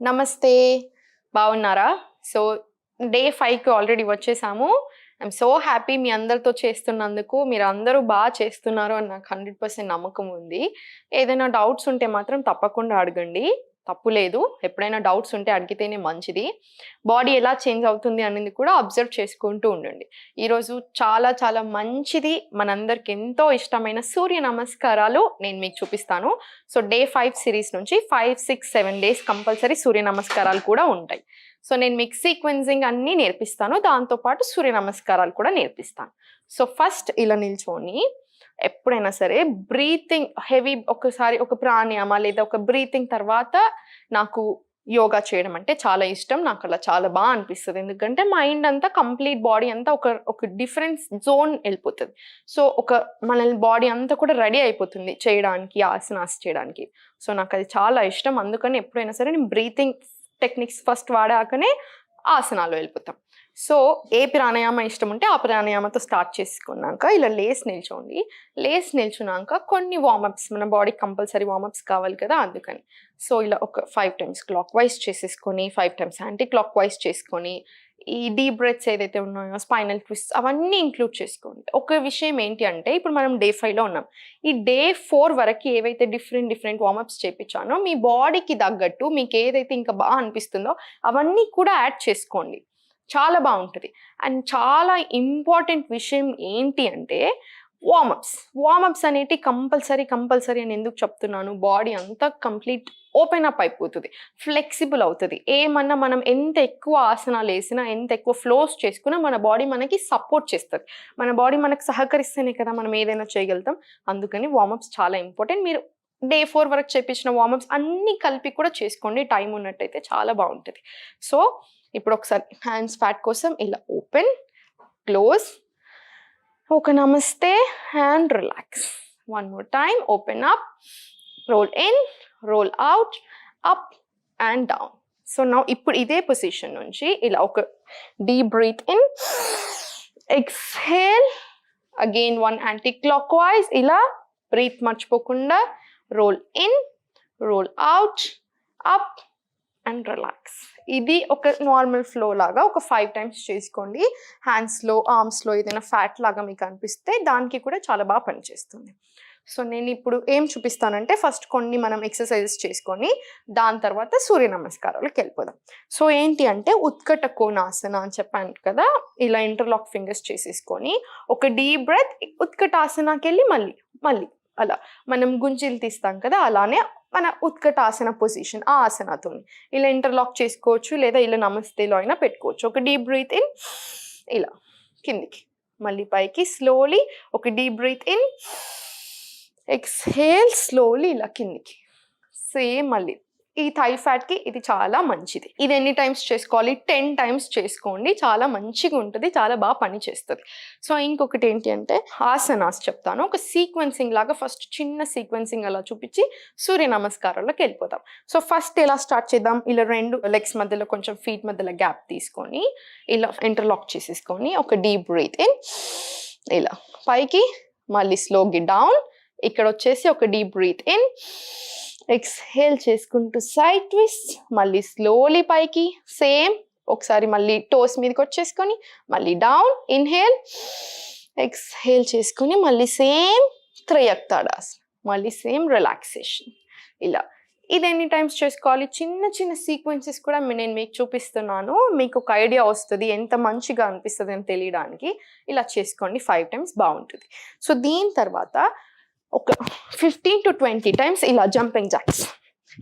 నమస్తే. బాగున్నారా? So day ఫైవ్కి ఆల్రెడీ వచ్చేసాము. ఐఎమ్ సో హ్యాపీ మీ అందరితో చేస్తున్నందుకు మీరు అందరూ బాగా చేస్తున్నారు అని నాకు హండ్రెడ్ పర్సెంట్ నమ్మకం ఉంది. ఏదైనా డౌట్స్ ఉంటే మాత్రం తప్పకుండా అడగండి. తప్పు లేదు. ఎప్పుడైనా డౌట్స్ ఉంటే అడిగితేనే మంచిది. బాడీ ఎలా చేంజ్ అవుతుంది అనేది కూడా అబ్జర్వ్ చేసుకుంటూ ఉండండి. ఈరోజు చాలా చాలా మంచిది. మనందరికి ఎంతో ఇష్టమైన సూర్య నమస్కారాలు నేను మీకు చూపిస్తాను. సో డే ఫైవ్ సిరీస్ నుంచి five six seven days compulsory Surya నమస్కారాలు కూడా ఉంటాయి. సో నేను మీకు సీక్వెన్సింగ్ అన్నీ నేర్పిస్తాను. దాంతోపాటు సూర్య నమస్కారాలు కూడా నేర్పిస్తాను. సో ఫస్ట్ ఇలా నిల్చొని ఎప్పుడైనా సరే బ్రీతింగ్ హెవీ ఒకసారి ఒక ప్రాణాయామ లేదా ఒక బ్రీతింగ్ తర్వాత నాకు యోగా చేయడం అంటే చాలా ఇష్టం. నాకు అలా చాలా బాగా అనిపిస్తుంది. ఎందుకంటే మైండ్ అంతా కంప్లీట్ బాడీ అంతా ఒక ఒక డిఫరెంట్ జోన్ వెళ్ళిపోతుంది. సో ఒక మన బాడీ అంతా కూడా రెడీ అయిపోతుంది చేయడానికి ఆసనాస్ చేయడానికి. సో నాకు అది చాలా ఇష్టం. అందుకని ఎప్పుడైనా సరే నేను బ్రీతింగ్ టెక్నిక్స్ ఫస్ట్ వాడాకనే ఆసనాలు వెళ్ళిపోతాం. సో ఏ ప్రాణాయామ ఇష్టం ఉంటే ఆ ప్రాణాయామతో స్టార్ట్ చేసుకున్నాక ఇలా లేస్ నిల్చోండి. లేస్ నిల్చున్నాక కొన్ని వార్మప్స్ మన బాడీ కంపల్సరీ వార్మప్స్ కావాలి కదా అందుకని. సో ఇలా ఒక ఫైవ్ టైమ్స్ క్లాక్ వైజ్ చేసేసుకొని five times anticlockwise చేసుకొని ఈ డీప్ బ్రెత్స్ ఏదైతే ఉన్నాయో స్పైనల్ ట్విస్ట్ అవన్నీ ఇంక్లూడ్ చేసుకోండి. ఒక విషయం ఏంటి అంటే ఇప్పుడు మనం డే ఫైవ్లో ఉన్నాం. ఈ డే ఫోర్ వరకు ఏవైతే డిఫరెంట్ డిఫరెంట్ వార్మప్స్ చేయించానో మీ బాడీకి తగ్గట్టు మీకు ఏదైతే ఇంకా బాగా అనిపిస్తుందో అవన్నీ కూడా యాడ్ చేసుకోండి. చాలా బాగుంటుంది. అండ్ చాలా ఇంపార్టెంట్ విషయం ఏంటి అంటే వార్మప్స్ వార్మప్స్ అనేటి కంపల్సరీ కంపల్సరీ అని ఎందుకు చెప్తున్నాను? బాడీ అంతా కంప్లీట్ ఓపెన్ అప్ అయిపోతుంది. ఫ్లెక్సిబుల్ అవుతుంది. ఏమన్నా మనం ఎంత ఎక్కువ ఆసనాలు వేసినా ఎంత ఎక్కువ ఫ్లోస్ చేసుకున్నా మన బాడీ మనకి సపోర్ట్ చేస్తుంది. మన బాడీ మనకు సహకరిస్తేనే కదా మనం ఏదైనా చేయగలుగుతాం. అందుకని వార్మప్స్ చాలా ఇంపార్టెంట్. మీరు డే ఫోర్ వరకు చేపించిన వార్మప్స్ అన్నీ కలిపి కూడా చేసుకోండి. టైం ఉన్నట్టయితే చాలా బాగుంటుంది. సో ఇప్పుడు ఒకసారి హ్యాండ్స్ ఫ్యాట్ కోసం ఇలా ఓపెన్ క్లోజ్. ఒక నమస్తే hand relax. One more time open up roll in roll out up and down. So నా ఇప్పుడు ఇదే పొజిషన్ నుంచి ఇలా ఒక deep breath in. Exhale again one anticlockwise ఇలా బ్రీత్ మర్చిపోకుండా roll in roll out up and relax. ఇది ఒక నార్మల్ ఫ్లో లాగా ఒక ఫైవ్ టైమ్స్ చేసుకోండి. హ్యాండ్స్లో ఆర్మ్స్లో ఏదైనా ఫ్యాట్ లాగా మీకు అనిపిస్తే దానికి కూడా చాలా బాగా పనిచేస్తుంది. సో నేను ఇప్పుడు ఏం చూపిస్తానంటే ఫస్ట్ కొన్ని మనం ఎక్సర్సైజెస్ చేసుకొని దాని తర్వాత సూర్య నమస్కారాలకు వెళ్ళిపోదాం. సో ఏంటి అంటే ఉత్కట కోణాసన అని చెప్పాను కదా ఇలా ఇంటర్లాక్ ఫింగర్స్ చేసేసుకొని ఒక డీప్ బ్రెత్ ఉత్కటాసనకి వెళ్ళి మళ్ళీ మళ్ళీ అలా మనం గుంజీలు తీస్తాం కదా అలానే మన ఉత్కటాసన పొజిషన్ ఆ ఆసనతో ఇలా ఇంటర్లాక్ చేసుకోవచ్చు లేదా ఇలా నమస్తేలో అయినా పెట్టుకోవచ్చు. ఒక డీప్ బ్రీత్ ఇన్ ఇలా కిందికి. మళ్ళీ పైకి స్లోలీ ఒక deep breath in exhale slowly ఇలా కిందికి. సేమ్ మళ్ళీ. ఈ థై ఫ్యాట్కి ఇది చాలా మంచిది. ఇది ఎన్ని టైమ్స్ చేసుకోవాలి? టెన్ టైమ్స్ చేసుకోండి. చాలా మంచిగా ఉంటుంది. చాలా బాగా పని చేస్తుంది. సో ఇంకొకటి ఏంటి అంటే ఆసనాస్ చెప్తాను. ఒక సీక్వెన్సింగ్ లాగా ఫస్ట్ చిన్న సీక్వెన్సింగ్ అలా చూపించి సూర్య నమస్కారంలోకి వెళ్ళిపోతాం. సో ఫస్ట్ ఎలా స్టార్ట్ చేద్దాం? ఇలా రెండు లెగ్స్ మధ్యలో కొంచెం ఫీట్ మధ్యలో గ్యాప్ తీసుకొని ఇలా ఇంటర్లాక్ చేసేసుకొని ఒక డీప్ బ్రీత్ ఇన్ ఇలా పైకి మళ్ళీ స్లోగి డౌన్ ఇక్కడ వచ్చేసి ఒక డీప్ బ్రీత్ ఇన్ ఎక్స్హేల్ చేసుకుంటూ సైడ్ ట్విస్ట్ మళ్ళీ స్లోలీ పైకి సేమ్ ఒకసారి మళ్ళీ టోస్ మీదకి వచ్చేసుకొని మళ్ళీ డౌన్ ఇన్హేల్ ఎక్స్హేల్ చేసుకొని మళ్ళీ సేమ్ త్రయక్తాడాస్ మళ్ళీ సేమ్ రిలాక్సేషన్ ఇలా. ఇది ఎన్ని టైమ్స్ చేసుకోవాలి? చిన్న చిన్న సీక్వెన్సెస్ కూడా నేను మీకు చూపిస్తున్నాను. మీకు ఒక ఐడియా వస్తుంది ఎంత మంచిగా అనిపిస్తుంది అని తెలియడానికి ఇలా చేసుకోండి. ఫైవ్ టైమ్స్ బాగుంటుంది సో దీని తర్వాత ఒక ఫిఫ్టీన్ టు ట్వంటీ టైమ్స్ ఇలా జంపింగ్ జాక్స్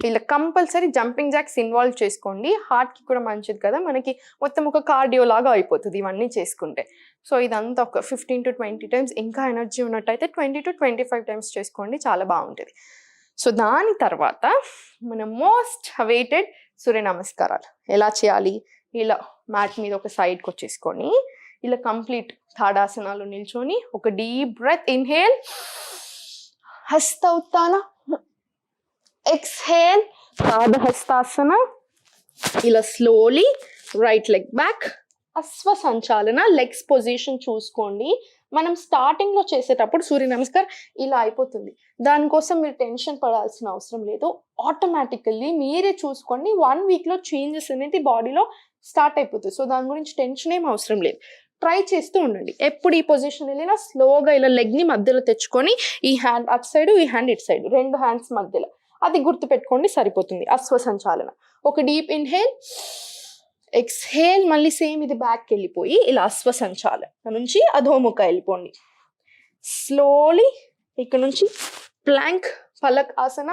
ఇలా కంపల్సరీ జంపింగ్ జాక్స్ ఇన్వాల్వ్ చేసుకోండి. హార్ట్కి కూడా మంచిది కదా. మనకి మొత్తం ఒక కార్డియో లాగా అయిపోతుంది ఇవన్నీ చేసుకుంటే. సో ఇదంతా ఒక ఫిఫ్టీన్ టు ట్వంటీ టైమ్స్ ఇంకా ఎనర్జీ ఉన్నట్టయితే twenty to twenty five times చేసుకోండి. చాలా బాగుంటుంది. సో దాని తర్వాత మన మోస్ట్ వెయిటెడ్ సూర్య నమస్కారాలు. ఎలా చేయాలి? ఇలా మ్యాట్ మీద ఒక సైడ్కి వచ్చేసుకొని ఇలా కంప్లీట్ తాడాసనాలు నిల్చొని ఒక డీప్ బ్రెత్ ఇన్హేల్ హస్త ఉత్తాన ఎక్స్హేల్ పాదహస్తాసన. ఇలా స్లోలీ రైట్ లెగ్ బ్యాక్ అశ్వ సంచాలన లెగ్స్ పొజిషన్ చూసుకోండి. మనం స్టార్టింగ్లో చేసేటప్పుడు సూర్య నమస్కార్ ఇలా అయిపోతుంది. దానికోసం మీరు టెన్షన్ పడాల్సిన అవసరం లేదు. ఆటోమేటికల్లీ మీరే చూసుకోండి. వన్ వీక్లో చేంజెస్ అనేది బాడీలో స్టార్ట్ అయిపోతుంది సో దాని గురించి టెన్షన్ ఏం అవసరం లేదు. ట్రై చేస్తూ ఉండండి. ఎప్పుడు ఈ పొజిషన్ వెళ్ళినా స్లోగా ఇలా లెగ్ని మధ్యలో తెచ్చుకొని ఈ హ్యాండ్ అటు సైడ్ ఈ హ్యాండ్ ఇటు సైడ్ రెండు హ్యాండ్స్ మధ్యలో. అది గుర్తు పెట్టుకోండి సరిపోతుంది. అశ్వసంచాలన. ఒక డీప్ ఇన్హేల్ ఎక్స్హేల్ మళ్ళీ సేమ్ ఇది బ్యాక్కి వెళ్ళిపోయి ఇలా అశ్వసంచాలన నుంచి అధోముఖ వెళ్ళిపోండి. స్లోలీ ఇక్కడ నుంచి ప్లాంక్ పలక్ ఆసన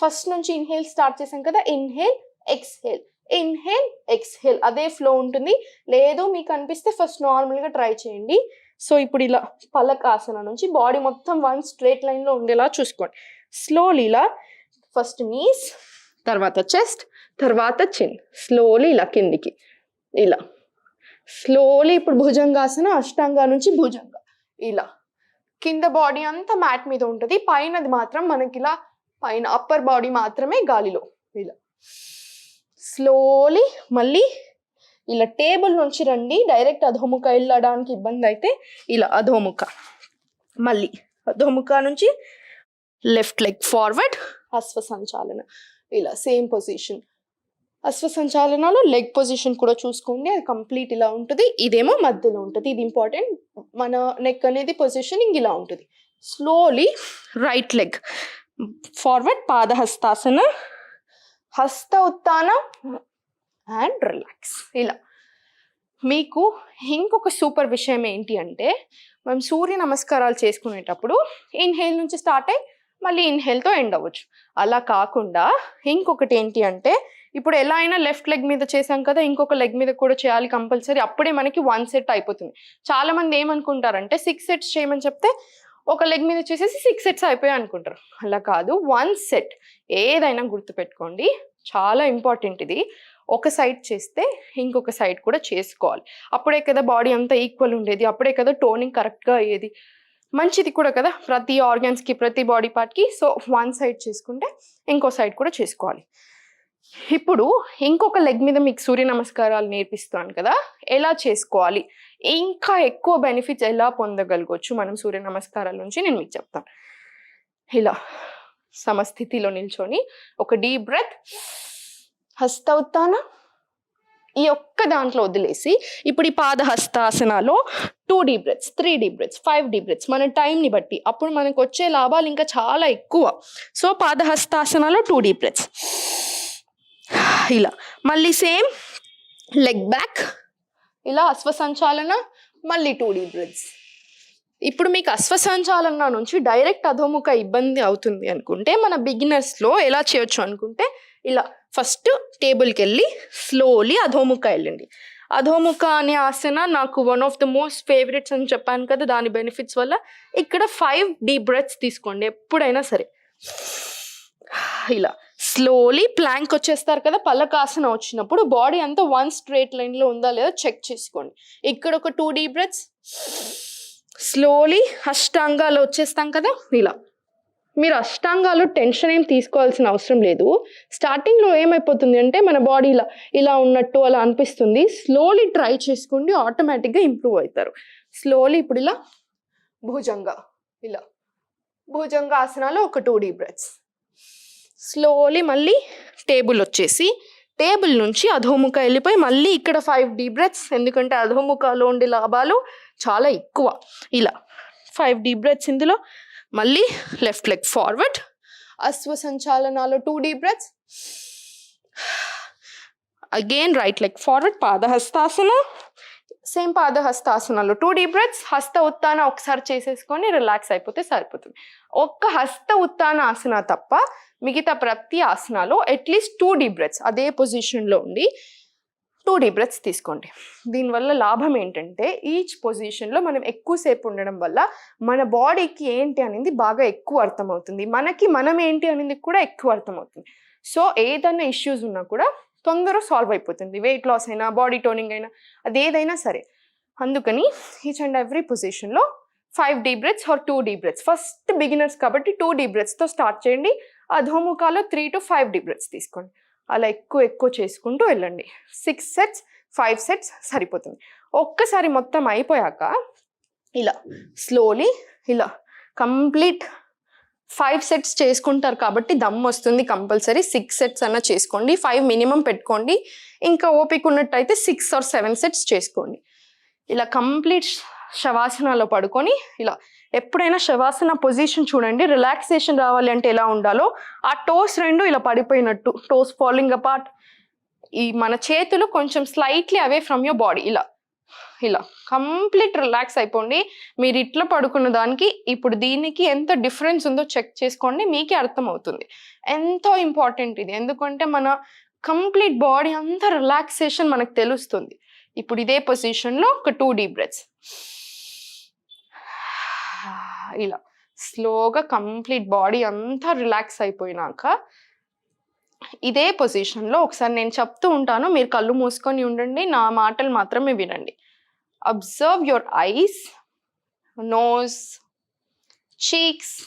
ఫస్ట్ నుంచి ఇన్హేల్ స్టార్ట్ చేసాం కదా ఇన్హేల్ ఎక్స్హేల్ ఇన్హేల్ ఎక్స్హేల్ అదే ఫ్లో ఉంటుంది. లేదు మీకు అనిపిస్తే ఫస్ట్ నార్మల్గా ట్రై చేయండి. సో ఇప్పుడు ఇలా పలకాసన నుంచి బాడీ మొత్తం వన్ స్ట్రేట్ లైన్లో ఉండేలా చూసుకోండి. స్లోలీ ఇలా ఫస్ట్ నీస్ తర్వాత చెస్ట్ తర్వాత చిన్ స్లోలీ ఇలా కిందికి. ఇలా. స్లోలీ ఇప్పుడు భుజంగాసన అష్టంగా నుంచి భుజంగ. ఇలా. కింద బాడీ అంతా మ్యాట్ మీద ఉంటుంది. పైనది మాత్రం మనకి ఇలా పైన అప్పర్ బాడీ మాత్రమే గాలిలో. ఇలా. స్లోలీ మళ్ళీ ఇలా టేబుల్ నుంచి రండి. డైరెక్ట్ అధోముఖ వెళ్ళడానికి ఇబ్బంది అయితే ఇలా అధోముఖ. మళ్ళీ అధోముఖ నుంచి లెఫ్ట్ లెగ్ ఫార్వర్డ్ అశ్వ సంచాలన ఇలా సేమ్ పొజిషన్. అశ్వ సంచాలనలో లెగ్ పొజిషన్ కూడా చూసుకోండి. అది కంప్లీట్ ఇలా ఉంటుంది. ఇదేమో మధ్యలో ఉంటుంది. ఇది ఇంపార్టెంట్. మన నెక్ అనేది పొజిషనింగ్ ఇలా ఉంటుంది. స్లోలీ రైట్ లెగ్ ఫార్వర్డ్ పాదహస్తాసన హస్త ఉత్తాన అండ్ రిలాక్స్. ఇలా. మీకు ఇంకొక సూపర్ విషయం ఏంటి అంటే మనం సూర్య నమస్కారాలు చేసుకునేటప్పుడు ఇన్హేల్ నుంచి స్టార్ట్ అయ్యి మళ్ళీ ఇన్హేల్తో ఎండ్ అవ్వచ్చు. అలా కాకుండా ఇంకొకటి ఏంటి అంటే ఇప్పుడు ఎలా అయినా లెఫ్ట్ లెగ్ మీద చేసాం కదా ఇంకొక లెగ్ మీద కూడా చేయాలి కంపల్సరీ అప్పుడే మనకి వన్ సెట్ అయిపోతుంది. చాలామంది ఏమనుకుంటారంటే సిక్స్ సెట్స్ చేయమని చెప్తే ఒక లెగ్ మీద చేసేసి సిక్స్ సెట్స్ అయిపోయాయి అనుకుంటారు. అలా కాదు వన్ సెట్ ఏదైనా గుర్తుపెట్టుకోండి. చాలా ఇంపార్టెంట్ ఇది. ఒక సైడ్ చేస్తే ఇంకొక సైడ్ కూడా చేసుకోవాలి. అప్పుడే కదా బాడీ అంతా ఈక్వల్ ఉండేది. అప్పుడే కదా టోనింగ్ కరెక్ట్గా అయ్యేది. మంచిది కూడా కదా ప్రతి ఆర్గాన్స్కి ప్రతి బాడీ పార్ట్కి సో వన్ సైడ్ చేసుకుంటే ఇంకో సైడ్ కూడా చేసుకోవాలి. ఇప్పుడు ఇంకొక లెగ్ మీద మీకు సూర్య నమస్కారాలు నేర్పిస్తాను కదా. ఎలా చేసుకోవాలి? ఇంకా ఎక్కువ బెనిఫిట్స్ ఎలా పొందగలగవచ్చు మనం సూర్య నమస్కారాల నుంచి నేను మీకు చెప్తాను. ఇలా సమస్థితిలో నిల్చొని ఒక డీప్ బ్రెత్ హస్తౌత్తాన ఈ ఒక్క దాంట్లో వదిలేసి ఇప్పుడు ఈ పాద హస్తాసనాలో two deep breaths three deep breaths five deep breaths మన టైంని బట్టి అప్పుడు మనకు వచ్చే లాభాలు ఇంకా చాలా ఎక్కువ. సో పాద హస్తాసనాలో టూ డీ బ్రెత్స్. ఇలా. మళ్ళీ సేమ్ లెగ్ బ్యాక్ ఇలా అశ్వసంచాలన మళ్ళీ టూ డీ బ్రెత్స్ ఇప్పుడు మీకు అశ్వసంచాలన నుంచి డైరెక్ట్ అధోముఖ ఇబ్బంది అవుతుంది అనుకుంటే మన బిగినర్స్లో ఎలా చేయొచ్చు అనుకుంటే ఇలా ఫస్ట్ టేబుల్కి వెళ్ళి స్లోలీ అధోముఖ వెళ్ళండి. అధోముఖ అనే ఆసన నాకు one of the most favourites అని చెప్పాను కదా దాని బెనిఫిట్స్ వల్ల ఇక్కడ ఫైవ్ డీప్ బ్రెత్స్ తీసుకోండి ఎప్పుడైనా సరే. ఇలా. స్లోలీ ప్లాంక్ వచ్చేస్తారు కదా పల్లకాసన వచ్చినప్పుడు బాడీ అంతా వన్ స్ట్రేట్ లైన్లో ఉందా లేదా చెక్ చేసుకోండి. ఇక్కడ ఒక టూ డీప్ బ్రెత్స్ స్లోలీ అష్టాంగాలు వచ్చేస్తాం కదా ఇలా. మీరు అష్టాంగాలు టెన్షన్ ఏం తీసుకోవాల్సిన అవసరం లేదు. స్టార్టింగ్లో ఏమైపోతుంది అంటే మన బాడీ ఇలా ఇలా ఉన్నట్టు అలా అనిపిస్తుంది. స్లోలీ ట్రై చేసుకోండి ఆటోమేటిక్గా ఇంప్రూవ్ అవుతారు. స్లోలీ ఇప్పుడు ఇలా భుజంగా ఇలా. భుజంగాసనాలు ఒక టూ డీ బ్రెత్స్ స్లోలీ మళ్ళీ టేబుల్ వచ్చేసి టేబుల్ నుంచి అధోముఖ వెళ్ళిపోయి మళ్ళీ ఇక్కడ ఫైవ్ డీ బ్రెత్స్ ఎందుకంటే అధోముఖలో ఉండే లాభాలు చాలా ఎక్కువ. ఇలా ఫైవ్ డీ బ్రెత్స్ ఇందులో మళ్ళీ లెఫ్ట్ లెగ్ ఫార్వర్డ్ అశ్వ సంచాలనాలు two deep breaths again right leg forward పాదహస్తాసన same పాదహస్తాసనాలు. టూ డీప్ బ్రెత్స్ హస్త ఉత్తాన ఒకసారి చేసేసుకొని రిలాక్స్ అయిపోతే సరిపోతుంది. ఒక్క హస్త ఉత్తాన ఆసన తప్ప మిగతా ప్రతి ఆసనాలో at least two deep breaths అదే పొజిషన్లో ఉండి టూ డీప్ బ్రెత్స్ తీసుకోండి. దీనివల్ల లాభం ఏంటంటే ఈచ్ పొజిషన్లో మనం ఎక్కువసేపు ఉండడం వల్ల మన బాడీకి ఏంటి అనేది బాగా ఎక్కువ అర్థమవుతుంది. మనకి మనం ఏంటి అనేది కూడా ఎక్కువ అర్థమవుతుంది. సో ఏదైనా ఇష్యూస్ ఉన్నా కూడా తొందరగా సాల్వ్ అయిపోతుంది. వెయిట్ లాస్ అయినా బాడీ టోనింగ్ అయినా అది ఏదైనా సరే. అందుకని ఈచ్ అండ్ ఎవ్రీ పొజిషన్లో five deep breaths or two deep breaths first beginners కాబట్టి టూ డీ బ్రెత్స్తో స్టార్ట్ చేయండి. అధోముఖాలో three to five deep breaths తీసుకోండి. అలా ఎక్కువ ఎక్కువ చేసుకుంటూ వెళ్ళండి. సిక్స్ సెట్స్ ఫైవ్ సెట్స్ సరిపోతుంది. ఒక్కసారి మొత్తం అయిపోయాక ఇలా స్లోలీ ఇలా కంప్లీట్ ఫైవ్ సెట్స్ చేసుకుంటారు కాబట్టి దమ్ వస్తుంది కంపల్సరీ. సిక్స్ సెట్స్ అన్న చేసుకోండి. ఫైవ్ మినిమం పెట్టుకోండి. ఇంకా ఓపిక ఉన్నట్టయితే సిక్స్ ఆర్ సెవెన్ సెట్స్ చేసుకోండి. ఇలా కంప్లీట్ శవాసనలో పడుకొని ఇలా ఎప్పుడైనా శవాసన పొజిషన్ చూడండి. రిలాక్సేషన్ రావాలి అంటే ఎలా ఉండాలో ఆ టోస్ రెండు ఇలా పడిపోయినట్టు. టోస్ ఫాలోయింగ్ అపార్ట్ ఈ మన చేతులు కొంచెం slightly away from your body ఇలా ఇలా కంప్లీట్ రిలాక్స్ అయిపోండి. మీరు ఇట్లా పడుకున్న దానికి ఇప్పుడు దీనికి ఎంత డిఫరెన్స్ ఉందో చెక్ చేసుకోండి మీకే అర్థమవుతుంది. ఎంతో ఇంపార్టెంట్ ఇది. ఎందుకంటే మన కంప్లీట్ బాడీ అంతా రిలాక్సేషన్ మనకు తెలుస్తుంది. ఇప్పుడు ఇదే పొజిషన్లో ఒక టూ డీప్ బ్రెత్స్. ఇలా స్లోగా కంప్లీట్ బాడీ అంతా రిలాక్స్ అయిపోయినాక ఇదే పొజిషన్లో ఒకసారి నేను చెప్తూ ఉంటాను. మీరు కళ్ళు మూసుకొని ఉండండి. నా మాటలు మాత్రమే వినండి. observe your eyes, nose, cheeks,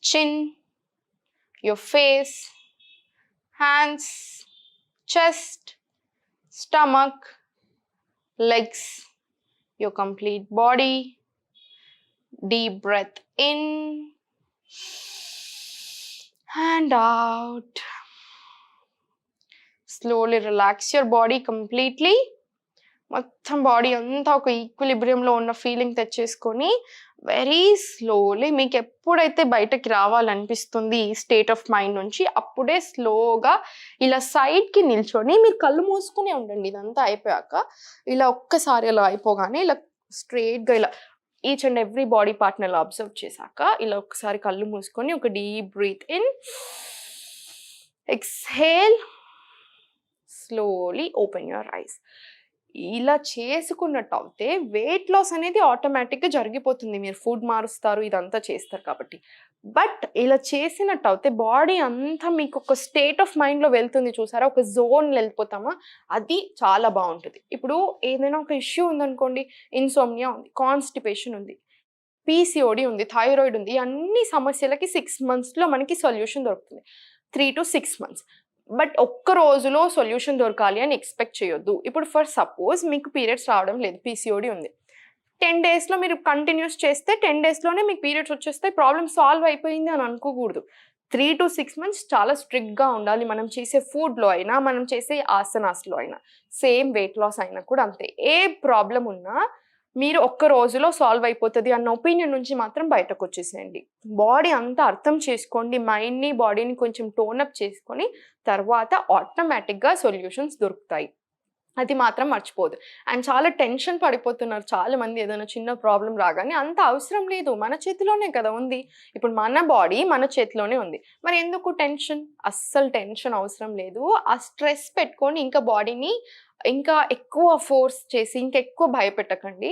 chin, your face, hands, chest, stomach, legs, your complete body. Deep breath in and out. Slowly relax your body completely. మొత్తం బాడీ అంతా ఒక ఈక్విలిబ్రియంలో ఉన్న ఫీలింగ్ తెచ్చేసుకొని వెరీ స్లోలీ మీకు ఎప్పుడైతే బయటకి రావాలనిపిస్తుంది ఈ స్టేట్ ఆఫ్ మైండ్ నుంచి అప్పుడే స్లోగా ఇలా సైడ్కి నిల్చొని మీరు కళ్ళు మూసుకునే ఉండండి. ఇదంతా అయిపోయాక ఇలా ఒక్కసారి అలా అయిపోగానే ఇలా స్ట్రేట్గా ఇలా ఈచ్ అండ్ ఎవ్రీ బాడీ పార్ట్ని ఇలా అబ్జర్వ్ చేశాక ఇలా ఒకసారి కళ్ళు మూసుకొని ఒక deep breath in exhale slowly open your eyes ఇలా చేసుకున్నట్టయితే వెయిట్ లాస్ అనేది ఆటోమేటిక్గా జరిగిపోతుంది. మీరు ఫుడ్ మారుస్తారు ఇదంతా చేస్తారు కాబట్టి. బట్ ఇలా చేసినట్టయితే బాడీ అంతా మీకు ఒక స్టేట్ ఆఫ్ మైండ్లో వెళ్తుంది చూసారా? ఒక జోన్ వెళ్ళిపోతామా? అది చాలా బాగుంటుంది. ఇప్పుడు ఏదైనా ఒక ఇష్యూ ఉందనుకోండి ఇన్సోమ్నియా ఉంది కాన్స్టిపేషన్ ఉంది పీసీఓడి ఉంది థైరాయిడ్ ఉంది అన్ని సమస్యలకి సిక్స్ మంత్స్లో మనకి సొల్యూషన్ దొరుకుతుంది. Three to six months but ఒక్క రోజులో సొల్యూషన్ దొరకాలి అని ఎక్స్పెక్ట్ చేయొద్దు. ఇప్పుడు ఫర్ సపోజ్ మీకు పీరియడ్స్ రావడం లేదు పీసీఓడి ఉంది. టెన్ డేస్లో మీరు కంటిన్యూస్ చేస్తే టెన్ డేస్లోనే మీకు పీరియడ్స్ వచ్చేస్తే ప్రాబ్లమ్ సాల్వ్ అయిపోయింది అని అనుకోకూడదు. త్రీ టు సిక్స్ మంత్స్ చాలా స్ట్రిక్ట్గా ఉండాలి. మనం చేసే ఫుడ్లో అయినా మనం చేసే ఆసనాస్లో అయినా సేమ్ వెయిట్ లాస్ అయినా కూడా అంతే. ఏ ప్రాబ్లం ఉన్నా మీరు ఒక్క రోజులో సాల్వ్ అయిపోతుంది అన్న ఒపీనియన్ నుంచి మాత్రం బయటకు వచ్చేసేయండి. బాడీ అంతా అర్థం చేసుకోండి మైండ్ని బాడీని కొంచెం టోనప్ చేసుకొని తర్వాత ఆటోమేటిక్గా సొల్యూషన్స్ దొరుకుతాయి. అది మాత్రం మర్చిపోదు. అండ్ చాలా టెన్షన్ పడిపోతున్నారు చాలా మంది ఏదైనా చిన్న ప్రాబ్లం రాగానే అంత అవసరం లేదు మన చేతిలోనే కదా ఉంది. ఇప్పుడు మన బాడీ మన చేతిలోనే ఉంది. మరి ఎందుకు టెన్షన్? అస్సలు టెన్షన్ అవసరం లేదు. ఆ స్ట్రెస్ పెట్టుకొని ఇంకా బాడీని ఇంకా ఎక్కువ ఫోర్స్ చేసి ఇంకా ఎక్కువ భయపెట్టకండి.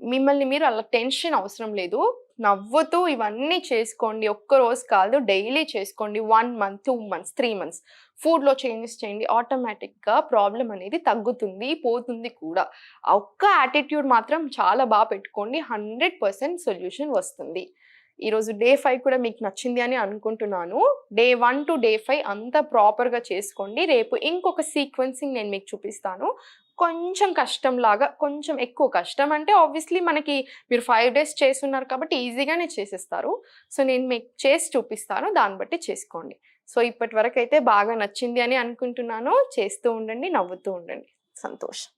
మిమ్మల్ని మీరు అలా టెన్షన్ అవసరం లేదు. నవ్వుతూ ఇవన్నీ చేసుకోండి. ఒక్క రోజు కాదు డైలీ చేసుకోండి. One month two months three months. ఫుడ్లో చేంజెస్ చేయండి. ఆటోమేటిక్గా ప్రాబ్లం అనేది తగ్గుతుంది పోతుంది కూడా. ఒక్క యాటిట్యూడ్ మాత్రం చాలా బాగా పెట్టుకోండి. హండ్రెడ్ పర్సెంట్ సొల్యూషన్ వస్తుంది. ఈరోజు డే ఫైవ్ కూడా మీకు నచ్చింది అని అనుకుంటున్నాను. Day one to day five అంతా ప్రాపర్గా చేసుకోండి. రేపు ఇంకొక సీక్వెన్సింగ్ నేను మీకు చూపిస్తాను. కొంచెం కష్టం లాగా కొంచెం ఎక్కువ కష్టం. అంటే ఆబ్వియస్లీ మనకి మీరు ఫైవ్ డేస్ చేస్తున్నారు కాబట్టి ఈజీగానే చేసేస్తారు. సో నేను మీకు చేసి చూపిస్తాను. దాన్ని బట్టి చేసుకోండి. సో ఇప్పటి వరకు అయితే బాగా నచ్చింది అని అనుకుంటున్నాను. చేస్తూ ఉండండి నవ్వుతూ ఉండండి. సంతోషం.